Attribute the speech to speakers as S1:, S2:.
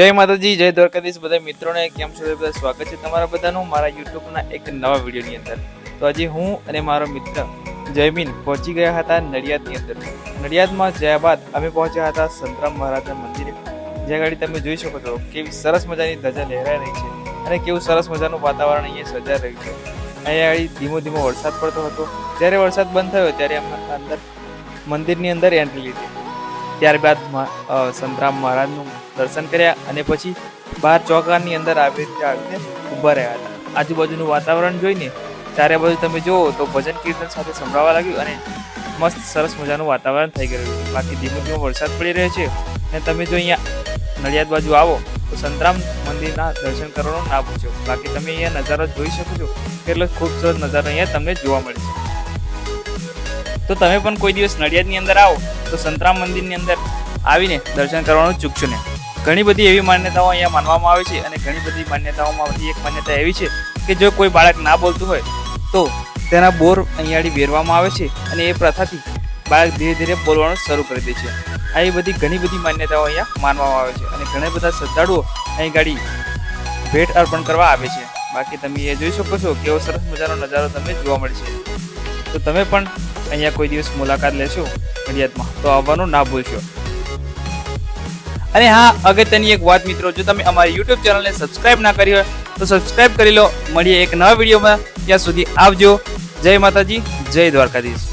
S1: જય માતાજી, જય દ્વારકાધીશ. બધા મિત્રોને કેમ છો? બધા સ્વાગત છે તમારા બધાનું મારા યુટ્યુબના એક નવા વિડીયોની અંદર. તો આજે હું અને મારો મિત્ર જયમીન પહોંચી ગયા હતા નડિયાદની અંદર. નડિયાદમાં જયા બાદ અમે પહોંચ્યા હતા સંતરામ મહારાજના મંદિરે. જ્યાં ગાડી તમે જોઈ શકો છો, કેવી સરસ મજાની ધજા લહેરાઈ રહી છે અને કેવું સરસ મજાનું વાતાવરણ અહીંયા સજાઈ રહ્યું છે. અહીંયા આગળ ધીમો ધીમો વરસાદ પડતો હતો. જ્યારે વરસાદ બંધ થયો, ત્યારે અમે અંદર મંદિરની અંદર એન્ટ્રી લીધી. ત્યારબાદ સંતરામ મહારાજનું દર્શન કર્યા અને પછી બહાર ચોકાની અંદર આવી રીતે આવીને ઊભા રહ્યા હતા. આજુબાજુનું વાતાવરણ જોઈને ચારે બાજુ તમે જુઓ તો ભજન કીર્તન સાથે સંભળાવા લાગ્યું અને મસ્ત સરસ મજાનું વાતાવરણ થઈ ગયું. બાકી ધીમો ધીમો વરસાદ પડી રહ્યો છે અને તમે જો અહીંયા નડિયાદ બાજુ આવો તો સંતરામ મંદિરના દર્શન કરવાનું ના પૂછો બાકી તમે અહીંયા નજારો જોઈ શકો છો કેટલો ખૂબસૂરત નજારો અહીંયા તમને જોવા મળે છે. તો તમે પણ કોઈ દિવસ નડિયાદની અંદર આવો. તો સંતરામ મંદિરની અંદર આવીને દર્શન કરવાનું ચૂકશો ને. ઘણી બધી એવી માન્યતાઓ અહીંયા માનવામાં આવે છે અને ઘણી બધી માન્યતાઓમાંથી એક માન્યતા એવી છે કે જો કોઈ બાળક ના બોલતું હોય તો તેના બોર અહીંયાળી વેરવામાં આવે છે અને એ પ્રથાથી બાળક ધીરે ધીરે બોલવાનું શરૂ કરી દે છે. આવી બધી ઘણી બધી માન્યતાઓ અહીંયા માનવામાં આવે છે અને ઘણા બધા શ્રદ્ધાળુઓ અહીં ગાડી ભેટ અર્પણ કરવા આવે છે. બાકી તમે એ જોઈ શકો છો કેવો સરસ મજાનો નજારો તમને જોવા મળે છે તો તમે પણ અહીંયા કોઈ દિવસ મુલાકાત લેશો નડિયાદમાં તો આવવાનું ના ભૂલશો. અને હા, અગત્યની એક વાત મિત્રો, જો તમે અમારી યુટ્યુબ ચેનલને સબસ્ક્રાઇબ ના કરી હોય, તો સબસ્ક્રાઇબ કરી લો. મળીએ એક નવા વિડીયોમાં. ત્યાં સુધી આવજો. જય માતાજી, જય દ્વારકાધીશ.